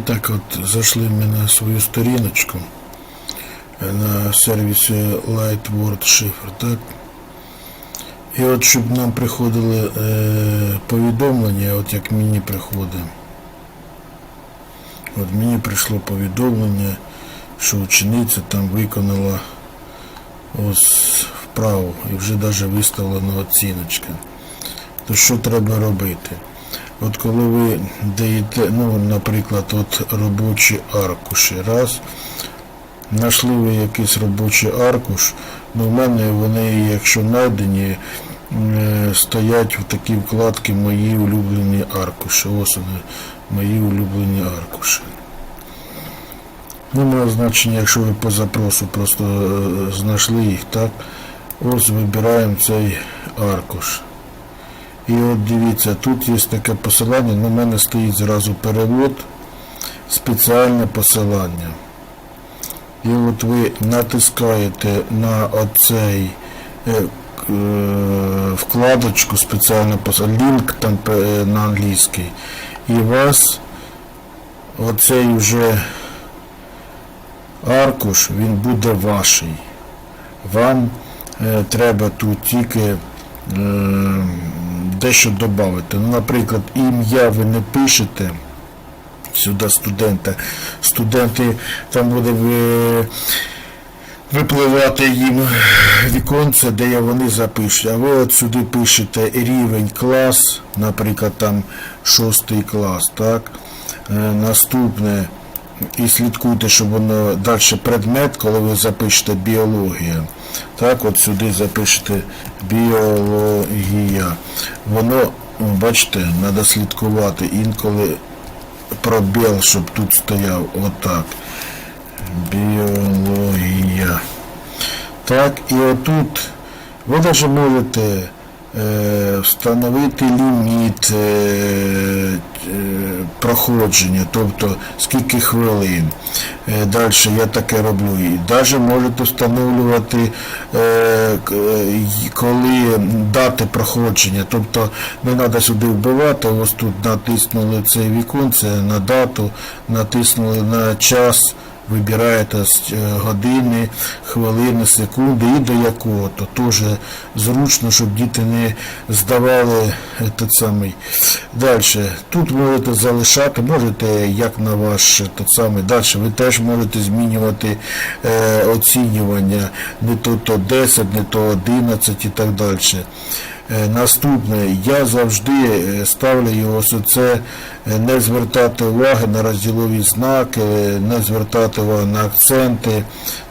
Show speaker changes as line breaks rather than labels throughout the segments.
так от зайшли ми на свою сторіночку е, на сервісі Lightword Shifter, так? І от щоб нам приходили е, повідомлення, от як мені приходить. От мені прийшло повідомлення, що учениця там виконала ось вправу і вже навіть виставлена оціночка. То що треба робити? От коли ви даєте, ну, наприклад, от робочі аркуші, раз, знайшли ви якийсь робочий аркуш, ну в мене вони, якщо знайдені, е, стоять в такій вкладці мої улюблені аркуші. Ось вони, мої улюблені аркуші. Ну, значення, якщо ви по запросу просто е, знайшли їх, так? Ось вибираємо цей аркуш. І от дивіться, тут є таке посилання, на мене стоїть зразу перевод, спеціальне посилання. І от ви натискаєте на оцей е, е, вкладочку спеціальне посилання, лінк там е, на англійський. І вас оцей вже аркуш, він буде ваший. Вам треба тут тільки дещо додати. Ну, наприклад, ім'я ви не пишете сюди студента. Студенти там буде ви, випливати їм віконце, де вони запишуть. А ви от сюди пишете рівень клас, наприклад, там шостий клас, так? Е, наступне. І слідкуйте, щоб воно далі предмет, коли ви запишете біологія. Так, от сюди запишете біологія. Воно, бачите, треба слідкувати інколи пробіл, щоб тут стояв отак. Біологія. Так, і отут ви навіть можете встановити ліміт е, е, проходження, тобто скільки хвилин. Е, далі я таке роблю. І навіть можете встановлювати, е, е, коли дати проходження. Тобто не треба сюди вбивати, ось тут натиснули це віконце на дату, натиснули на час вибираєте години, хвилини, секунди і до якого, то теж зручно, щоб діти не здавали е, той самий. Далі, тут можете залишати, можете як на ваш е, той самий. Далі ви теж можете змінювати е, оцінювання, не то, то 10, не то 11 і так далі. Е, Наступне, я завжди е, ставлю його ось це е, не звертати уваги на розділові знаки, не звертати увагу на акценти.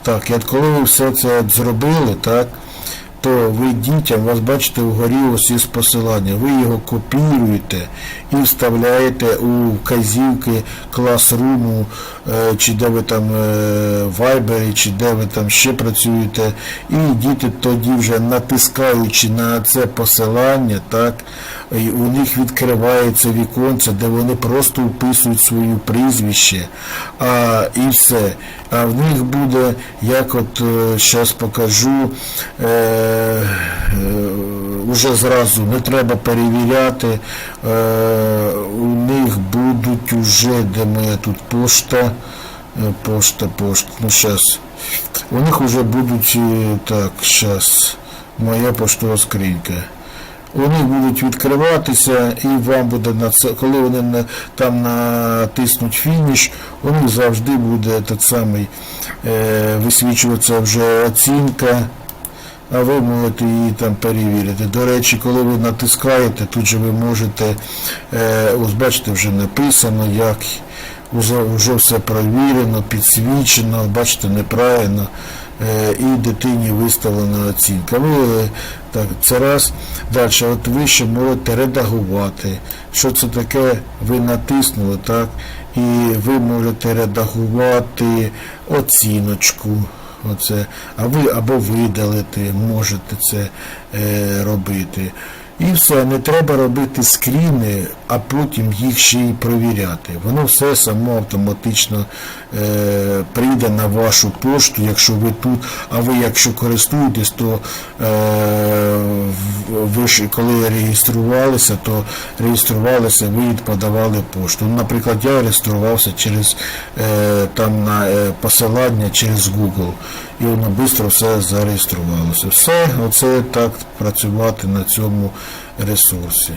Так, от коли ви все це зробили, так, то ви дітям, вас бачите вгорі ось із посилання, ви його копіюєте і вставляєте у вказівки класруму, е, чи де ви там вайбері, чи де ви там ще працюєте, і діти тоді вже натискаючи на це посилання, так, у них відкривається віконце, де вони просто вписують своє прізвище, а, і все. А в них буде, як от зараз покажу, е, е, уже зразу не треба перевіряти. Е, у них будуть уже, де моя тут пошта, е, пошта, пошта, ну зараз. У них вже будуть, е, так, зараз, моя поштова скринька. Вони будуть відкриватися, і вам буде на це, коли вони там натиснуть фініш, у них завжди буде так самий е, висвічуватися вже оцінка, а ви можете її там перевірити. До речі, коли ви натискаєте, тут же ви можете, е, ось бачите, вже написано, як вже все провірено, підсвічено, бачите, неправильно. Е, і дитині виставлена оцінка. Ви е, так, це раз. Далі, от ви ще можете редагувати. Що це таке? Ви натиснули, так? І ви можете редагувати оціночку. Оце, а ви або видалити, можете це е, робити. І все, не треба робити скріни, а потім їх ще й провіряти. Воно все само автоматично е, прийде на вашу пошту, якщо ви тут, а ви якщо користуєтесь, то е, ви ж коли реєструвалися, то реєструвалися, ви подавали пошту. Ну, Наприклад, я реєструвався через е, там на е, посилання через Google, і воно швидко все зареєструвалося. Все, оце так працювати на цьому ресурсі.